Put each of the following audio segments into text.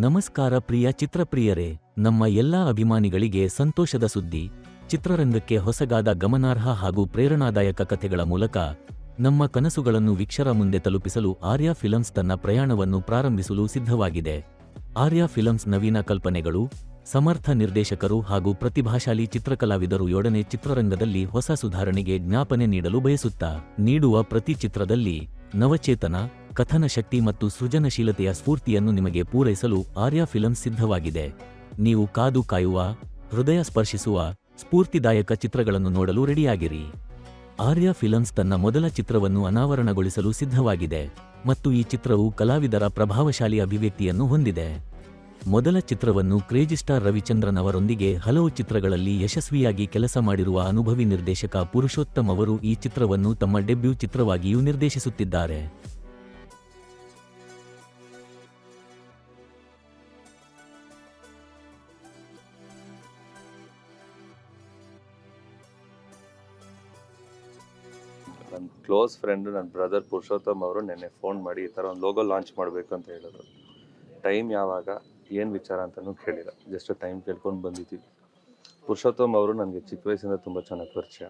ನಮಸ್ಕಾರ ಪ್ರಿಯ ಚಿತ್ರಪ್ರಿಯರೇ, ನಮ್ಮ ಎಲ್ಲಾ ಅಭಿಮಾನಿಗಳಿಗೆ ಸಂತೋಷದ ಸುದ್ದಿ. ಚಿತ್ರರಂಗಕ್ಕೆ ಹೊಸಗಾದ ಗಮನಾರ್ಹ ಹಾಗೂ ಪ್ರೇರಣಾದಾಯಕ ಕಥೆಗಳ ಮೂಲಕ ನಮ್ಮ ಕನಸುಗಳನ್ನು ವೀಕ್ಷರ ಮುಂದೆ ತಲುಪಿಸಲು ಆರ್ಯ ಫಿಲಮ್ಸ್ ತನ್ನ ಪ್ರಯಾಣವನ್ನು ಪ್ರಾರಂಭಿಸಲು ಸಿದ್ಧವಾಗಿದೆ. ಆರ್ಯ ಫಿಲಮ್ಸ್ ನವೀನ ಕಲ್ಪನೆಗಳು, ಸಮರ್ಥ ನಿರ್ದೇಶಕರು ಹಾಗೂ ಪ್ರತಿಭಾಶಾಲಿ ಚಿತ್ರಕಲಾವಿದರು ಯೊಡನೆ ಚಿತ್ರರಂಗದಲ್ಲಿ ಹೊಸ ಸುಧಾರಣೆಗೆ ಜ್ಞಾಪನೆ ನೀಡಲು ಬಯಸುತ್ತಾ, ನೀಡುವ ಪ್ರತಿ ಚಿತ್ರದಲ್ಲಿ ನವಚೇತನ ಕಥನ ಶಕ್ತಿ ಮತ್ತು ಸೃಜನಶೀಲತೆಯ ಸ್ಫೂರ್ತಿಯನ್ನು ನಿಮಗೆ ಪೂರೈಸಲು ಆರ್ಯ ಫಿಲಂ ಸಿದ್ಧವಾಗಿದೆ. ನೀವು ಕಾದು ಕಾಯುವ, ಹೃದಯ ಸ್ಪರ್ಶಿಸುವ, ಸ್ಫೂರ್ತಿದಾಯಕ ಚಿತ್ರಗಳನ್ನು ನೋಡಲು ರೆಡಿಯಾಗಿರಿ. ಆರ್ಯ ಫಿಲಮ್ಸ್ ತನ್ನ ಮೊದಲ ಚಿತ್ರವನ್ನು ಅನಾವರಣಗೊಳಿಸಲು ಸಿದ್ಧವಾಗಿದೆ ಮತ್ತು ಈ ಚಿತ್ರವು ಕಲಾವಿದರ ಪ್ರಭಾವಶಾಲಿ ಅಭಿವ್ಯಕ್ತಿಯನ್ನು ಹೊಂದಿದೆ. ಮೊದಲ ಚಿತ್ರವನ್ನು ಕ್ರೇಜಿ ಸ್ಟಾರ್ ರವಿಚಂದ್ರನ್ ಅವರೊಂದಿಗೆ ಹಲವು ಚಿತ್ರಗಳಲ್ಲಿ ಯಶಸ್ವಿಯಾಗಿ ಕೆಲಸ ಮಾಡಿರುವ ಅನುಭವಿ ನಿರ್ದೇಶಕ ಪುರುಷೋತ್ತಮ್ ಅವರು ಈ ಚಿತ್ರವನ್ನು ತಮ್ಮ ಡೆಬ್ಯೂ ಚಿತ್ರವಾಗಿಯೂ ನಿರ್ದೇಶಿಸುತ್ತಿದ್ದಾರೆ. ನನ್ನ ಕ್ಲೋಸ್ ಫ್ರೆಂಡು, ನನ್ನ ಬ್ರದರ್ ಪುರುಷೋತ್ತಮ್ ಅವರು ನೆನ್ನೆ ಫೋನ್ ಮಾಡಿ ಈ ಥರ ಒಂದು ಲೋಗೋ ಲಾಂಚ್ ಮಾಡಬೇಕು ಅಂತ ಹೇಳಿದ್ರು. ಟೈಮ್ ಯಾವಾಗ, ಏನು ವಿಚಾರ ಅಂತಲೂ ಕೇಳಿಲ್ಲ. ಜಸ್ಟ್ ಟೈಮ್ ಕೇಳ್ಕೊಂಡು ಬಂದಿದ್ದೀವಿ ಪುರುಷೋತ್ತಮ್ ಅವರು ನನಗೆ ಚಿಕ್ಕ ವಯಸ್ಸಿಂದ ತುಂಬ ಚೆನ್ನಾಗಿ ಪರಿಚಯ.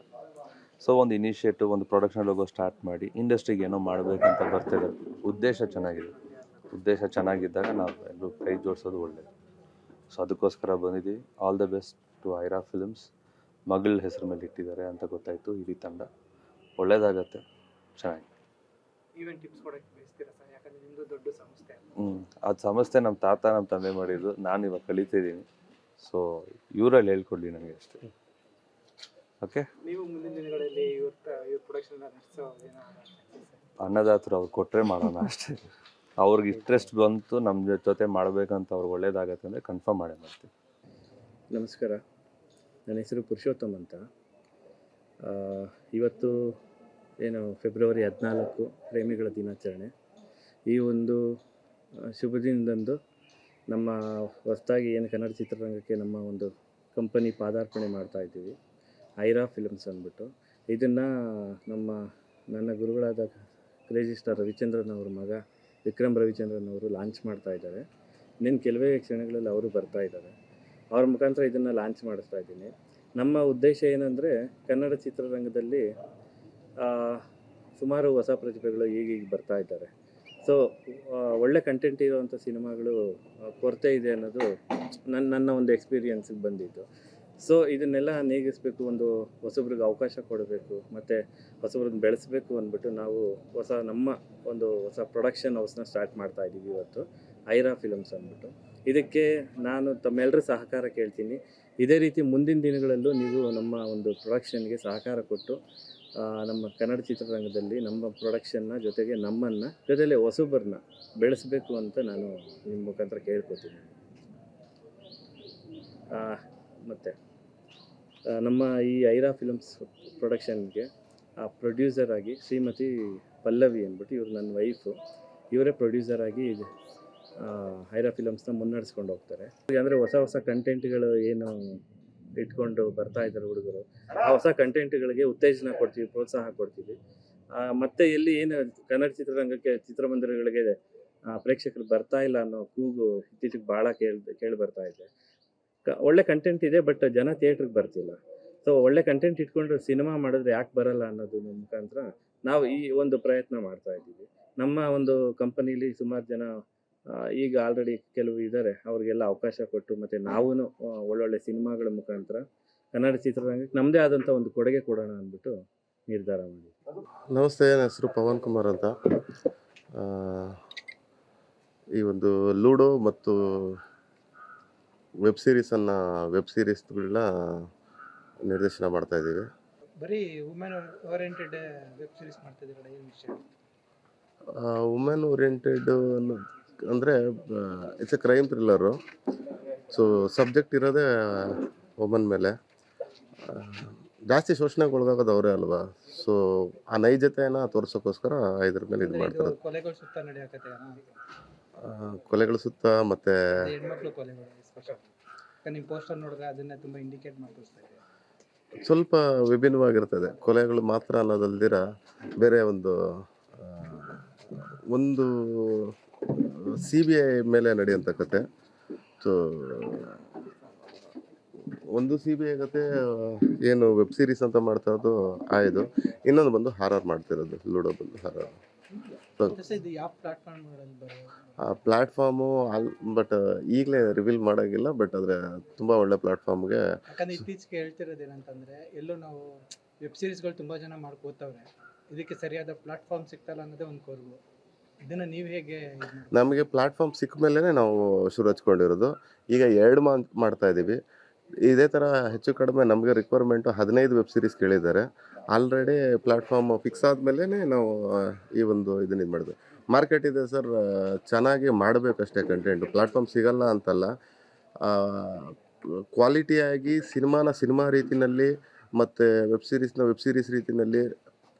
ಸೊ ಒಂದು ಇನಿಷಿಯೇಟಿವ್ ಒಂದು ಪ್ರೊಡಕ್ಷನ್ ಲೋಗೋ ಸ್ಟಾರ್ಟ್ ಮಾಡಿ ಇಂಡಸ್ಟ್ರಿಗೆ ಏನೋ ಮಾಡಬೇಕಂತ ಬರ್ತಿದ್ದಾರೆ ಉದ್ದೇಶ ಚೆನ್ನಾಗಿದೆ. ಉದ್ದೇಶ ಚೆನ್ನಾಗಿದ್ದಾಗ ನಾವು ಎಲ್ಲರೂ ಕೈ ಜೋಡಿಸೋದು ಒಳ್ಳೆಯದು ಸೊ ಅದಕ್ಕೋಸ್ಕರ ಬಂದಿದ್ದೀವಿ all the best to Aira films ಮಗಳ ಹೆಸರು ಮೇಲೆ ಇಟ್ಟಿದ್ದಾರೆ ಅಂತ ಗೊತ್ತಾಯಿತು. ಇಡೀ ತಂಡ. ಒಳ್ಳೇದಾಗತ್ತೆ. ಚೆನ್ನಾಗಿ. ಹ್ಞೂ ಅದು ಸಂಸ್ಥೆ. ನಮ್ಮ ತಾತ ನಮ್ಮ ತಂದೆ ಮಾಡಿದ್ದು. ನಾನು ಇವಾಗ ಕಲಿತಿದ್ದೀನಿ. ಸೊ ಇವರಲ್ಲಿ ಹೇಳ್ಕೊಡ್ಲಿ ನನಗೆ ಅಷ್ಟೇ. ಓಕೆ ನೀವು ಮುಂದಿನ ದಿನಗಳಲ್ಲಿ ಇವ್ರ ಪ್ರೊಡಕ್ಷನ್ ಅನ್ನದಾತರು ಅವ್ರು ಕೊಟ್ಟರೆ ಮಾಡೋಣ ಅಷ್ಟೇ. ಅವ್ರಿಗೆ ಇಂಟ್ರೆಸ್ಟ್ ಬಂತು ನಮ್ಮ ಜೊತೆ ಮಾಡಬೇಕಂತ ಅವ್ರಿಗೆ ಒಳ್ಳೇದಾಗತ್ತೆ ಅಂದರೆ ಕನ್ಫರ್ಮ್ ಮಾಡೇ ಮಾಡ್ತೀವಿ ನಮಸ್ಕಾರ. ನನ್ನ ಹೆಸರು ಪುರುಷೋತ್ತಮ್ ಅಂತ. ಆ, ಇವತ್ತು ಏನು, ಫೆಬ್ರವರಿ ಹದಿನಾಲ್ಕು ಪ್ರೇಮಿಗಳ ದಿನಾಚರಣೆ. ಈ ಒಂದು ಶುಭ ದಿನದಂದು ನಮ್ಮ ಹೊಸದಾಗಿ ಏನು ಕನ್ನಡ ಚಿತ್ರರಂಗಕ್ಕೆ ನಮ್ಮ ಒಂದು ಕಂಪನಿ ಪಾದಾರ್ಪಣೆ ಮಾಡ್ತಾ ಇದ್ದೀವಿ. ಐರಾ ಫಿಲ್ಮ್ಸ್ ಅಂದ್ಬಿಟ್ಟು. ಇದನ್ನು ನಮ್ಮ ನನ್ನ ಗುರುಗಳಾದ ಕ್ರೇಜಿ ಸ್ಟಾರ್ ರವಿಚಂದ್ರನ್ ಅವ್ರ ಮಗ ವಿಕ್ರಮ್ ರವಿಚಂದ್ರನ್ ಅವರು ಲಾಂಚ್ ಮಾಡ್ತಾ ಇದ್ದಾರೆ. ಇನ್ನೇನು ಕೆಲವೇ ಕ್ಷಣಗಳಲ್ಲಿ ಅವರು ಬರ್ತಾ ಇದ್ದಾರೆ. ಅವ್ರ ಮುಖಾಂತರ ಇದನ್ನು ಲಾಂಚ್ ಮಾಡಿಸ್ತಾ ಇದ್ದೀನಿ. ನಮ್ಮ ಉದ್ದೇಶ ಏನಂದರೆ ಕನ್ನಡ ಚಿತ್ರರಂಗದಲ್ಲಿ ಸುಮಾರು ಹೊಸ ಪ್ರತಿಭೆಗಳು ಈಗೀಗ ಬರ್ತಾ ಇದ್ದಾರೆ. ಸೊ ಒಳ್ಳೆ ಕಂಟೆಂಟ್ ಇರುವಂಥ ಸಿನಿಮಾಗಳು ಕೊರತೆ ಇದೆ ಅನ್ನೋದು ನನ್ನ ನನ್ನ ಒಂದು ಎಕ್ಸ್ಪೀರಿಯನ್ಸಿಗೆ ಬಂದಿದ್ದು. ಸೊ ಇದನ್ನೆಲ್ಲ ನೀಗಿಸ್ಬೇಕು, ಒಂದು ಹೊಸಬ್ರಿಗೆ ಅವಕಾಶ ಕೊಡಬೇಕು, ಮತ್ತು ಹೊಸಬ್ರನ್ನ ಬೆಳೆಸಬೇಕು ಅಂದ್ಬಿಟ್ಟು ನಾವು ಹೊಸ, ನಮ್ಮ ಒಂದು ಹೊಸ ಪ್ರೊಡಕ್ಷನ್ ಹೌಸ್ನ ಸ್ಟಾರ್ಟ್ ಮಾಡ್ತಾ ಇದ್ದೀವಿ ಇವತ್ತು, ಐರಾ ಫಿಲಮ್ಸ್ ಅಂದ್ಬಿಟ್ಟು. ಇದಕ್ಕೆ ನಾನು ತಮ್ಮೆಲ್ಲರ ಸಹಕಾರ ಕೇಳ್ತೀನಿ. ಇದೇ ರೀತಿ ಮುಂದಿನ ದಿನಗಳಲ್ಲೂ ನೀವು ನಮ್ಮ ಒಂದು ಪ್ರೊಡಕ್ಷನ್ಗೆ ಸಹಕಾರ ಕೊಟ್ಟು ನಮ್ಮ ಕನ್ನಡ ಚಿತ್ರರಂಗದಲ್ಲಿ ನಮ್ಮ ಪ್ರೊಡಕ್ಷನ್ನ ಜೊತೆಗೆ ನಮ್ಮನ್ನು ಜೊತೆಲೆ ಹೊಸಬರನ್ನ ಬೆಳೆಸಬೇಕು ಅಂತ ನಾನು ನಿಮ್ಮ ಮುಖಾಂತರ ಕೇಳ್ಕೊತೀನಿ. ಮತ್ತು ನಮ್ಮ ಈ ಐರಾ ಫಿಲಮ್ಸ್ ಪ್ರೊಡಕ್ಷನ್ಗೆ ಪ್ರೊಡ್ಯೂಸರ್ ಆಗಿ ಶ್ರೀಮತಿ ಪಲ್ಲವಿ ಅಂದ್ಬಿಟ್ಟು ಇವರು ನನ್ನ ವೈಫು ಇವರೇ ಪ್ರೊಡ್ಯೂಸರ್ ಆಗಿ ಆ, ಐರಾ ಫಿಲಮ್ಸ್ನ ಮುನ್ನಡೆಸ್ಕೊಂಡು ಹೋಗ್ತಾರೆ. ಅಂದರೆ ಹೊಸ ಹೊಸ ಕಂಟೆಂಟ್ಗಳು ಏನು ಇಟ್ಕೊಂಡು ಬರ್ತಾ ಇದ್ದಾರೆ ಹುಡುಗರು. ಆ ಹೊಸ ಕಂಟೆಂಟ್ಗಳಿಗೆ ಉತ್ತೇಜನ ಕೊಡ್ತೀವಿ, ಪ್ರೋತ್ಸಾಹ ಕೊಡ್ತೀವಿ. ಮತ್ತೆ ಎಲ್ಲಿ ಏನು ಕನ್ನಡ ಚಿತ್ರರಂಗಕ್ಕೆ ಚಿತ್ರಮಂದಿರಗಳಿಗೆ ಪ್ರೇಕ್ಷಕರು ಬರ್ತಾ ಇಲ್ಲ ಅನ್ನೋ ಕೂಗು ಇತ್ತೀಚೆಗೆ ಭಾಳ ಕೇಳ್, ಕೇಳಿ ಬರ್ತಾ ಇದೆ. ಒಳ್ಳೆ ಕಂಟೆಂಟ್ ಇದೆ, ಬಟ್ ಜನ ಥಿಯೇಟ್ರಿಗೆ ಬರ್ತಿಲ್ಲ. ಸೊ, ಒಳ್ಳೆ ಕಂಟೆಂಟ್ ಇಟ್ಕೊಂಡು ಸಿನಿಮಾ ಮಾಡಿದ್ರೆ ಯಾಕೆ ಬರಲ್ಲ ಅನ್ನೋದು ಮುಖಾಂತರ ನಾವು ಈ ಒಂದು ಪ್ರಯತ್ನ ಮಾಡ್ತಾ ಇದ್ದೀವಿ. ನಮ್ಮ ಒಂದು ಕಂಪನಿಲಿ ಸುಮಾರು ಜನ ಈಗ ಆಲ್ರೆಡಿ ಕೆಲವು ಇದ್ದಾರೆ ಅವ್ರಿಗೆಲ್ಲ ಅವಕಾಶ ಕೊಟ್ಟು ಮತ್ತು ನಾವೂ ಒಳ್ಳೊಳ್ಳೆ ಸಿನಿಮಾಗಳ ಮುಖಾಂತರ ಕನ್ನಡ ಚಿತ್ರರಂಗಕ್ಕೆ ನಮ್ಮದೇ ಆದಂಥ ಒಂದು ಕೊಡುಗೆ ಕೊಡೋಣ ಅಂದ್ಬಿಟ್ಟು ನಿರ್ಧಾರ ಮಾಡಿ ನಮಸ್ತೆ ನನ್ನ ಹೆಸರು ಪವನ್ ಕುಮಾರ್ ಅಂತ. ಆ, ಈ ಒಂದು ಲೂಡೋ ಮತ್ತು ವೆಬ್ ಸೀರೀಸನ್ನು ವೆಬ್ ಸೀರೀಸ್ಗಳನ್ನ ನಿರ್ದೇಶನ ಮಾಡ್ತಾ ಇದ್ದೀವಿ. ಬರೀ ವುಮೆನ್ ಓರಿಯೆಂಟೆಡ್ ವೆಬ್ ಸೀರೀಸ್ ಮಾಡ್ತಾ ಏನು ವಿಷಯ? ವುಮೆನ್ ಓರಿಯೆಂಟೆಡ್ ಅಂದರೆ it's a crime thriller so subject ಇರೋದೇ ಒಮನ್ ಮೇಲೆ. ಜಾಸ್ತಿ ಶೋಷಣೆಗೆ ಒಳಗಾಗೋದು ಅವರೇ ಅಲ್ವಾ? ಸೊ ಆ ನೈಜತೆಯನ್ನು ತೋರಿಸೋಕ್ಕೋಸ್ಕರ ಇದ್ರ ಮೇಲೆ ಇದು ಮಾಡ್ತಾರೆ. ಕೊಲೆಗಳು ಸುತ್ತ ಮತ್ತೆ ಸ್ವಲ್ಪ ವಿಭಿನ್ನವಾಗಿರ್ತದೆ. ಕೊಲೆಗಳು ಮಾತ್ರ ಅನ್ನೋದಲ್ದಿರ ಬೇರೆ ಒಂದು ಒಂದು ಸಿ ಬಿ ಐ ಮೇಲೆ ನಡೆಯುವಂಥ ಕತೆ. ಸೊ ಒಂದು ಸಿ ಬಿ ಐ ಕತೆ ಏನು ವೆಬ್ ಸೀರೀಸ್ ಅಂತ ಮಾಡ್ತಾ ಇರೋದು ಆಯ್ದು. ಇನ್ನೊಂದು ಬಂದು ಹಾರರ್ ಮಾಡ್ತಿರೋದು ಲೂಡೋ ಬಂದು ಹಾರರ್ ಪ್ಲಾಟ್ಫಾರ್ಮು ಆ ಪ್ಲ್ಯಾಟ್ಫಾರ್ಮು ಅಲ್ ಬಟ್ ಈಗಲೇ ರಿವೀಲ್ ಮಾಡೋಂಗಿಲ್ಲ ಬಟ್ ಆದರೆ ತುಂಬ ಒಳ್ಳೆ ಪ್ಲಾಟ್ಫಾರ್ಮ್ಗೆ ಯಾಕಂದ್ರೆ ಇತ್ತೀಚೆಗೆ ಹೇಳ್ತಿರೋದು ಏನಂತಂದ್ರೆ ಎಲ್ಲೂ ನಾವು ವೆಬ್ ಸೀರೀಸ್ಗಳು ತುಂಬ ಜನ ಮಾಡ್ಕೋತವ್ರೆ. ಇದಕ್ಕೆ ಸರಿಯಾದ ಪ್ಲಾಟ್ಫಾರ್ಮ್ ಸಿಗ್ತಲ್ಲ ಅನ್ನೋದೇ ಒಂದು ಕೊರಗು. ಇದನ್ನ ನೀವು ಹೇಗೆ ನಮಗೆ ಪ್ಲಾಟ್ಫಾರ್ಮ್ ಸಿಕ್ಕ ಮೇಲೆ ನಾವು ಶುರು ಹಚ್ಕೊಂಡಿರೋದು ಈಗ ಎರಡು ಮಂತ್ ಮಾಡ್ತಾ ಇದ್ದೀವಿ ಇದೇ ಥರ ಹೆಚ್ಚು ಕಡಿಮೆ ನಮಗೆ ರಿಕ್ವೈರ್ಮೆಂಟು ಹದಿನೈದು ವೆಬ್ ಸೀರೀಸ್ ಕೇಳಿದ್ದಾರೆ. ಆಲ್ರೆಡಿ ಪ್ಲಾಟ್ಫಾರ್ಮ್ ಫಿಕ್ಸ್ ಆದಮೇಲೆ ನಾವು ಈ ಒಂದು ಇದನ್ನ ಇದು ಮಾಡಿದ್ವಿ. ಮಾರ್ಕೆಟ್ ಇದೆ ಸರ್ ಚೆನ್ನಾಗಿ ಮಾಡಬೇಕಷ್ಟೇ ಕಂಟೆಂಟ್ ಪ್ಲಾಟ್ಫಾರ್ಮ್ ಸಿಗಲ್ಲ ಅಂತಲ್ಲ. ಕ್ವಾಲಿಟಿಯಾಗಿ ಸಿನಿಮಾನ ಸಿನಿಮಾ ರೀತಿಯಲ್ಲಿ ಮತ್ತು ವೆಬ್ ಸೀರೀಸ್ನ ವೆಬ್ ಸೀರೀಸ್ ರೀತಿಯಲ್ಲಿ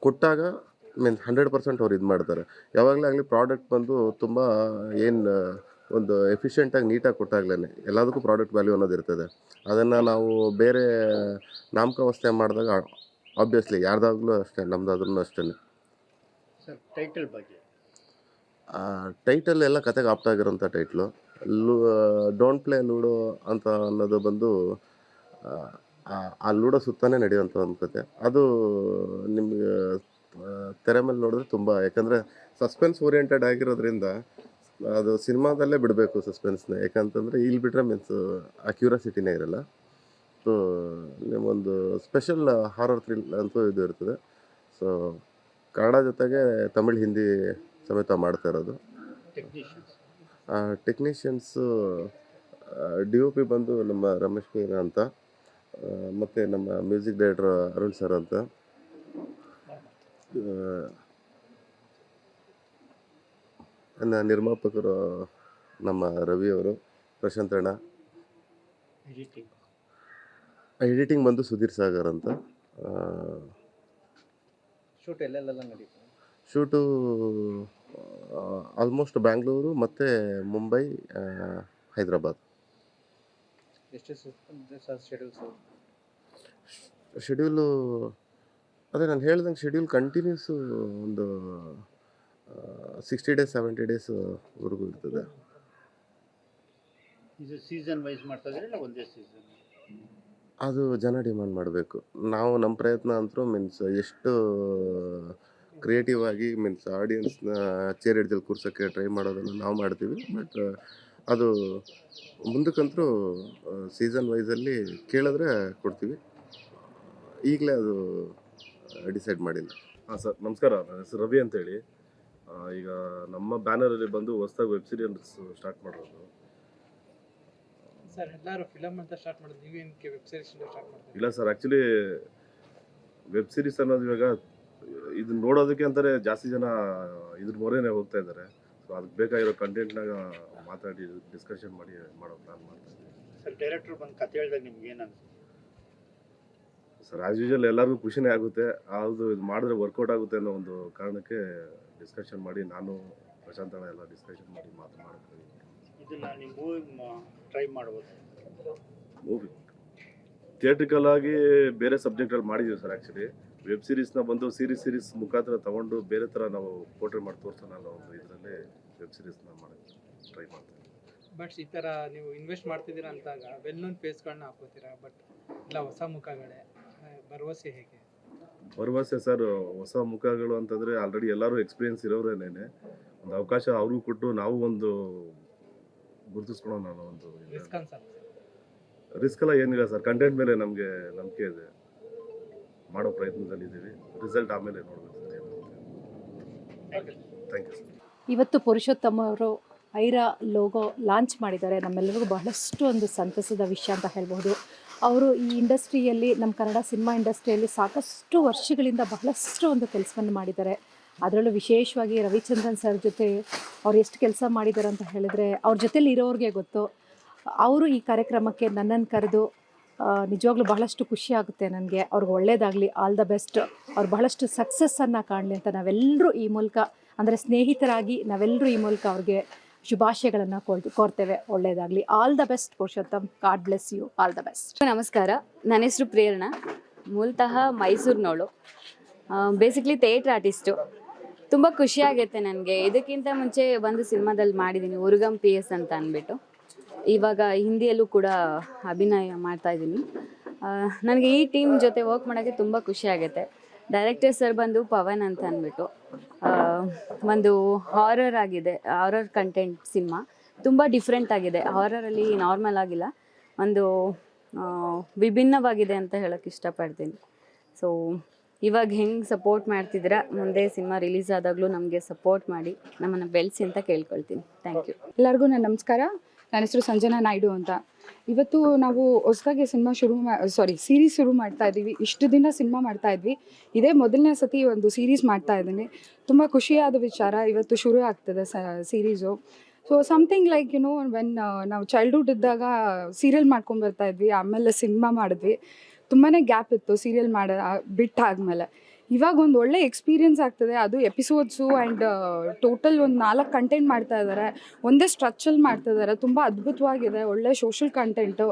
ಕೊಟ್ಟಾಗ ಮೀನ್ ಹಂಡ್ರೆಡ್ ಪರ್ಸೆಂಟ್ ಅವ್ರು ಇದು ಮಾಡ್ತಾರೆ. ಯಾವಾಗಲೇ ಆಗಲಿ ಪ್ರಾಡಕ್ಟ್ ಬಂದು ತುಂಬ ಏನು ಒಂದು ಎಫಿಷಿಯೆಂಟಾಗಿ ನೀಟಾಗಿ ಕೊಟ್ಟಾಗ್ಲೇ ಎಲ್ಲದಕ್ಕೂ ಪ್ರಾಡಕ್ಟ್ ವ್ಯಾಲ್ಯೂ ಅನ್ನೋದು ಇರ್ತದೆ. ಅದನ್ನು ನಾವು ಬೇರೆ ನಾಮಕಾವಸ್ಥೆ ಮಾಡಿದಾಗ ಆಬ್ವಿಯಸ್ಲಿ ಯಾರ್ದಾಗ್ಲೂ ಅಷ್ಟೇ ನಮ್ಮದಾದ್ರೂ ಅಷ್ಟೇ ಸರ್ ಟೈಟಲ್ ಬಗ್ಗೆ. ಟೈಟಲ್ ಎಲ್ಲ ಕತೆಗೆ ಆಪ್ಟ್ ಆಗಿರೋಂಥ title Lu don't play Ludo ಅಂತ ಅನ್ನೋದು ಬಂದು ಆ, ಲೂಡೋ ಸುತ್ತಾನೆ ನಡೆಯುವಂಥ ಒಂದು ಕತೆ. ಅದು ನಿಮಗೆ ತೆರೆ ಮೇಲೆ ನೋಡಿದ್ರೆ ತುಂಬ ಯಾಕಂದರೆ ಸಸ್ಪೆನ್ಸ್ ಓರಿಯೆಂಟೆಡ್ ಆಗಿರೋದ್ರಿಂದ ಅದು ಸಿನಿಮಾದಲ್ಲೇ ಬಿಡಬೇಕು ಸಸ್ಪೆನ್ಸ್ನ ಯಾಕಂತಂದರೆ ಇಲ್ಲಿ ಬಿಟ್ಟರೆ ಮೀನ್ಸ್ ಆ ಕ್ಯೂರಿಯಾಸಿಟಿನೇ ಇರಲ್ಲ. ಸೊ ನಿಮ್ಮೊಂದು ಸ್ಪೆಷಲ್ ಹಾರರ್ ಥ್ರಿಲ್ ಅಂತೂ ಇದು ಇರ್ತದೆ. ಸೊ ಕನ್ನಡ ಜೊತೆಗೆ ತಮಿಳ್ ಹಿಂದಿ ಸಮೇತ ಮಾಡ್ತಾ ಇರೋದು. ಟೆಕ್ನಿಷಿಯನ್ಸ್ ಡಿ ಒ ಪಿ ಬಂದು ನಮ್ಮ ರಮೇಶ್ ಮೀರಾ ಅಂತ ಮತ್ತು ನಮ್ಮ ಮ್ಯೂಸಿಕ್ ಡೈರೆಕ್ಟರ್ ಅರುಣ್ ಸರ್ ಅಂತ. ಆ, ಇನ್ನು ನಿರ್ಮಾಪಕರು ನಮ್ಮ ರವಿ ಅವರು ಪ್ರಶಾಂತ್ ಅಣ್ಣ. ಎಡಿಟಿಂಗ್ ಎಡಿಟಿಂಗ್ ಬಂದು ಸುಧೀರ್ ಸಾಗರ್ ಅಂತ. ಶೂಟ್ ಎಲ್ಲೆಲ್ಲ ನಡೀತು? ಶೂಟು ಆಲ್ಮೋಸ್ಟ್ ಬ್ಯಾಂಗ್ಳೂರು ಮತ್ತು ಮುಂಬೈ ಹೈದರಾಬಾದ್. ಎಷ್ಟು ಶೆಡ್ಯೂಲ್ಸ್ ಶೆಡ್ಯೂಲು ಅದೇ ನಾನು ಹೇಳ್ದಂಗೆ ಶೆಡ್ಯೂಲ್ ಕಂಟಿನ್ಯೂಸ್ ಒಂದು ಸಿಕ್ಸ್ಟಿ ಡೇಸ್ ಸೆವೆಂಟಿ ಡೇಸ್ವರೆಗೂ ಇರ್ತದೆ. ಇದು ಸೀಸನ್ ವೈಸ್ ಮಾಡ್ತಾ ಇದ್ರೆ ಇಲ್ಲ ಒಂದೇ ಸೀಸನ್ ಅದು ಜನ ಡಿಮಾಂಡ್ ಮಾಡಬೇಕು. ನಾವು ನಮ್ಮ ಪ್ರಯತ್ನ ಅಂತೂ ಮೀನ್ಸ್ ಎಷ್ಟು ಕ್ರಿಯೇಟಿವ್ ಆಗಿ ಮೀನ್ಸ್ ಆಡಿಯನ್ಸ್ನ ಚೇರ್ ಹಿಡ್ದಲ್ಲಿ ಕೂರ್ಸೋಕ್ಕೆ ಟ್ರೈ ಮಾಡೋದನ್ನು ನಾವು ಮಾಡ್ತೀವಿ. ಬಟ್ ಅದು ಮುಂದಕ್ಕಂತೂ ಸೀಸನ್ ವೈಸಲ್ಲಿ ಕೇಳಿದ್ರೆ ಕೊಡ್ತೀವಿ. ಈಗಲೇ ಅದು ಡಿಸೈಡ್ ಮಾಡಿಲ್ಲ. ಹಾಂ ಸರ್ ನಮಸ್ಕಾರ. ನನ್ನ ಹೆಸರು ರವಿ ಅಂತೇಳಿ. ಈಗ ನಮ್ಮ ಬ್ಯಾನರಲ್ಲಿ ಬಂದು ಹೊಸದಾಗಿ ವೆಬ್ ಸೀರೀಸ್ ಸ್ಟಾರ್ಟ್ ಮಾಡಿರೋದು ಸರ್ ಎಲ್ಲರೂ ಫಿಲಮ್ ಅಂತ ಸ್ಟಾರ್ಟ್ ಮಾಡಿದ್ರು ನೀವೇನಕ್ಕೆ ವೆಬ್ ಸೀರೀಸ್ ಸ್ಟಾರ್ಟ್ ಮಾಡ್ತೀವಿ ಇಲ್ಲ ಸರ್ ಆ್ಯಕ್ಚುಲಿ ವೆಬ್ ಸೀರೀಸ್ ಅನ್ನೋದು ಇವಾಗ ಇದನ್ನ ನೋಡೋದಕ್ಕೆ ಅಂತಾರೆ ಜಾಸ್ತಿ ಜನ ಇದ್ರ ಮೊರೆನೇ ಹೋಗ್ತಾ ಇದ್ದಾರೆ. ಸೊ ಅದಕ್ಕೆ ಬೇಕಾಗಿರೋ ಕಂಟೆಂಟ್ನಾಗ ಮಾತಾಡಿ ಡಿಸ್ಕಷನ್ ಮಾಡಿ ಮಾಡೋ ಪ್ಲಾನ್ ಮಾಡ್ತಾ ಇದ್ದೀವಿ ಸರ್ ಡೈರೆಕ್ಟರ್ ಬಂದು ಕತೆ ಹೇಳಿದಾಗ ನಿಮ್ಗೆ ಏನು ಅನ್ಸುತ್ತೆ? ಸರ್ ಆ್ಯಸ್ ಯೂಶಲ್ ಎಲ್ಲರಿಗೂ ಖುಷಿನೇ ಆಗುತ್ತೆ. ಅದು ಇದು ಮಾಡಿದ್ರೆ ವರ್ಕೌಟ್ ಆಗುತ್ತೆ ಅನ್ನೋ ಒಂದು ಕಾರಣಕ್ಕೆ ಡಿಸ್ಕಷನ್ ಮಾಡಿ ನಾನು ಪ್ರಶಾಂತ್ ಅಣ್ಣ ಎಲ್ಲ ಡಿಸ್ಕಷನ್ ಮಾಡಿ ಮಾತು ಇದನ್ನ ನೀವು ಮೂವಿ ಟ್ರೈ ಮಾಡ್ಬೋದು. ಮೂವಿ ಥಿಯೇಟ್ರಿಕಲ್ ಆಗಿ ಬೇರೆ ಸಬ್ಜೆಕ್ಟಲ್ಲಿ ಮಾಡಿದ್ದೀವಿ ಸರ್ ಆ್ಯಕ್ಚುಲಿ ವೆಬ್ ಸೀರೀಸ್ನ ಬಂದು ಸೀರೀಸ್ ಸೀರೀಸ್ ಮುಖಾಂತರ ತಗೊಂಡು ಬೇರೆ ಥರ ನಾವು ಪೋರ್ಟ್ರೇಟ್ ಮಾಡಿ ತೋರಿಸೋಣ ಅನ್ನೋ ಒಂದು ಇದರಲ್ಲಿ ವೆಬ್ ಸೀರೀಸ್ನ ಮಾಡೋಕ್ಕೆ ಟ್ರೈ ಮಾಡ್ತೀವಿ. ಬಟ್ ಈ ಥರ ನೀವು ಇನ್ವೆಸ್ಟ್ ಮಾಡ್ತಿದ್ದೀರಾ ಅಂತಾಗ ವೆಲ್ ನೋನ್ ಫೇಸ್ಗಳನ್ನ ಹಾಕೋತೀರಾ ಬಟ್ ಇಲ್ಲ ಹೊಸ ಮುಖಗಳೇ? ಭರವಸೆ ಹೇಗೆ? ಭರವಸೆ ಸರ್ ಹೊಸ ಮುಖಗಳು ಅಂತಂದರೆ ಆಲ್ರೆಡಿ ಎಲ್ಲರೂ ಎಕ್ಸ್ಪೀರಿಯನ್ಸ್ ಇರೋರೇನೇನೆ. ಒಂದು ಅವಕಾಶ ಅವ್ರಿಗೂ ಕೊಟ್ಟು ನಾವು ಒಂದು ಗುರುತಿಸ್ಕೊಳ್ಳೋಣ ಅನ್ನೋ ಒಂದು ರಿಸ್ಕ್ ಎಲ್ಲ ಏನಿಲ್ಲ ಸರ್ ಕಂಟೆಂಟ್ ಮೇಲೆ ನಮಗೆ ನಂಬಿಕೆ ಇದೆ. ಮಾಡೋ ಪ್ರಯತ್ನದಲ್ಲಿದ್ದೀವಿ ರಿಸಲ್ಟ್ ಆಮೇಲೆ ನೋಡಬೇಕು ಸರ್ ಥ್ಯಾಂಕ್ ಯು ಸರ್ ಇವತ್ತು ಪುರುಷೋತ್ತಮ ಅವರು ಐರಾ ಲೋಗೋ ಲಾಂಚ್ ಮಾಡಿದ್ದಾರೆ. ನಮ್ಮೆಲ್ಲರಿಗೂ ಬಹಳಷ್ಟು ಒಂದು ಸಂತಸದ ವಿಷಯ ಅಂತ ಹೇಳ್ಬೋದು ಅವರು ಈ ಇಂಡಸ್ಟ್ರಿಯಲ್ಲಿ, ನಮ್ಮ ಕನ್ನಡ ಸಿನಿಮಾ ಇಂಡಸ್ಟ್ರಿಯಲ್ಲಿ ಸಾಕಷ್ಟು ವರ್ಷಗಳಿಂದ ಬಹಳಷ್ಟು ಒಂದು ಕೆಲಸವನ್ನು ಮಾಡಿದ್ದಾರೆ. ಅದರಲ್ಲೂ ವಿಶೇಷವಾಗಿ ರವಿಚಂದ್ರನ್ ಸರ್ ಜೊತೆ ಅವ್ರು ಎಷ್ಟು ಕೆಲಸ ಮಾಡಿದ್ದಾರೆ ಅಂತ ಹೇಳಿದ್ರೆ, ಅವ್ರ ಜೊತೆಲಿ ಇರೋರಿಗೆ ಗೊತ್ತು. ಅವರು ಈ ಕಾರ್ಯಕ್ರಮಕ್ಕೆ ನನ್ನನ್ನು ಕರೆದು ನಿಜವಾಗ್ಲೂ ಬಹಳಷ್ಟು ಖುಷಿ ಆಗುತ್ತೆ ನನಗೆ. ಅವ್ರಿಗೆ ಒಳ್ಳೇದಾಗಲಿ, ಆಲ್ ದ ಬೆಸ್ಟ್. ಅವ್ರು ಬಹಳಷ್ಟು ಸಕ್ಸಸ್ಸನ್ನು ಕಾಣಲಿ ಅಂತ ನಾವೆಲ್ಲರೂ ಈ ಮೂಲಕ, ಅಂದರೆ ಸ್ನೇಹಿತರಾಗಿ ನಾವೆಲ್ಲರೂ ಈ ಮೂಲಕ ಅವ್ರಿಗೆ ಶುಭಾಶಯಗಳನ್ನು ಕೋರ್, ಕೋರ್ತೇವೆ. ಒಳ್ಳೆಯದಾಗಲಿ all the best Purushottam. God bless you all the best ನಮಸ್ಕಾರ. ನನ್ನ ಹೆಸರು ಪ್ರೇರಣಾ. ಮೂಲತಃ ಮೈಸೂರಿನವಳು. ಬೇಸಿಕ್ಲಿ ಥಿಯೇಟ್ರ್ ಆರ್ಟಿಸ್ಟು ತುಂಬ ಖುಷಿಯಾಗೈತೆ ನನಗೆ. ಇದಕ್ಕಿಂತ ಮುಂಚೆ ಒಂದು ಸಿನಿಮಾದಲ್ಲಿ ಮಾಡಿದ್ದೀನಿ ಉರುಗಂ ಪಿ ಎಸ್ ಅಂತ ಅಂದ್ಬಿಟ್ಟು. ಇವಾಗ ಹಿಂದಿಯಲ್ಲೂ ಕೂಡ ಅಭಿನಯ ಮಾಡ್ತಾ ಇದ್ದೀನಿ ನನಗೆ ಈ ಟೀಮ್ ಜೊತೆ ವರ್ಕ್ ಮಾಡೋಕ್ಕೆ ತುಂಬ ಖುಷಿ ಆಗುತ್ತೆ. ಡೈರೆಕ್ಟರ್ ಸರ್ ಬಂದು ಪವನ್ ಅಂತ ಅಂದ್ಬಿಟ್ಟು. ಒಂದು ಹಾರರ್ ಆಗಿದೆ. ಹಾರರ್ ಕಂಟೆಂಟ್ ಸಿನಿಮಾ ತುಂಬ ಡಿಫ್ರೆಂಟ್ ಆಗಿದೆ. ಹಾರರಲ್ಲಿ ನಾರ್ಮಲ್ ಆಗಿಲ್ಲ. ಒಂದು ವಿಭಿನ್ನವಾಗಿದೆ ಅಂತ ಹೇಳೋಕೆ ಇಷ್ಟಪಡ್ತೀನಿ. ಸೊ ಇವಾಗ ಹೆಂಗೆ ಸಪೋರ್ಟ್ ಮಾಡ್ತಿದ್ದೀರಾ? ಮುಂದೆ ಸಿನಿಮಾ ರಿಲೀಸ್ ಆದಾಗಲೂ ನಮಗೆ ಸಪೋರ್ಟ್ ಮಾಡಿ. ನಮ್ಮನ್ನು ಬೆಳೆಸಿ ಅಂತ ಕೇಳ್ಕೊಳ್ತೀನಿ. ಥ್ಯಾಂಕ್ ಯು ಎಲ್ಲರಿಗೂ ನನ್ನ ನಮಸ್ಕಾರ. ನನ್ನ ಹೆಸರು ಸಂಜನಾ ನಾಯ್ಡು ಅಂತ. ಇವತ್ತು ನಾವು ಹೊಸದಾಗಿ ಸಿನಿಮಾ ಶುರು ಮಾ ಸಾರಿ ಸೀರೀಸ್ ಶುರು ಮಾಡ್ತಾ ಇದ್ದೀವಿ. ಇಷ್ಟು ದಿನ ಸಿನಿಮಾ ಮಾಡ್ತಾ ಇದ್ವಿ. ಇದೇ ಮೊದಲನೇ ಸತಿ ಒಂದು ಸೀರೀಸ್ ಮಾಡ್ತಾ ಇದ್ದೀನಿ. ತುಂಬ ಖುಷಿಯಾದ ವಿಚಾರ. ಇವತ್ತು ಶುರು ಆಗ್ತದೆ ಸ series so something like you know when ನಾವು ಚೈಲ್ಡ್ಹುಡ್ ಇದ್ದಾಗ ಸೀರಿಯಲ್ ಮಾಡ್ಕೊಂಡು ಬರ್ತಾ ಇದ್ವಿ. ಆಮೇಲೆ ಸಿನಿಮಾ ಮಾಡಿದ್ವಿ. ತುಂಬಾ ಗ್ಯಾಪ್ ಇತ್ತು ಸೀರಿಯಲ್ ಮಾಡ ಬಿಟ್ಟಾದ್ಮೇಲೆ. ಇವಾಗ ಒಂದು ಒಳ್ಳೆ ಎಕ್ಸ್ಪೀರಿಯನ್ಸ್ ಆಗ್ತದೆ. ಅದು ಎಪಿಸೋಡ್ಸು ಆ್ಯಂಡ್ ಟೋಟಲ್ ಒಂದು ನಾಲ್ಕು ಕಂಟೆಂಟ್ ಮಾಡ್ತಾ ಇದ್ದಾರೆ ಒಂದೇ ಸ್ಟ್ರಚ್ಚಲ್ಲಿ ಮಾಡ್ತಾ ಇದ್ದಾರೆ ತುಂಬ ಅದ್ಭುತವಾಗಿದೆ. ಒಳ್ಳೆ ಸೋಷಲ್ ಕಂಟೆಂಟು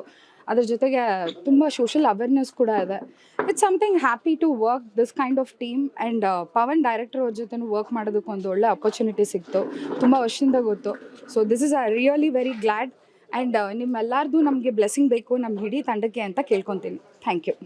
ಅದ್ರ ಜೊತೆಗೆ ತುಂಬ ಸೋಷಲ್ ಅವೇರ್ನೆಸ್ ಕೂಡ ಇದೆ. It's something happy to work this kind of team and Pavan director ಅವ್ರ ಜೊತೆ ವರ್ಕ್ ಮಾಡೋದಕ್ಕೆ ಒಂದು ಒಳ್ಳೆ ಅಪರ್ಚುನಿಟಿ ಸಿಕ್ತು. ತುಂಬ ವರ್ಷದಿಂದ ಗೊತ್ತು. So this is a really very glad and ನಿಮ್ಮೆಲ್ಲರದು ನಮಗೆ ಬ್ಲೆಸ್ಸಿಂಗ್ ಬೇಕು. ನಮ್ಮ ಇಡೀ ತಂಡಕ್ಕೆ ಅಂತ ಕೇಳ್ಕೊತೀನಿ. Thank you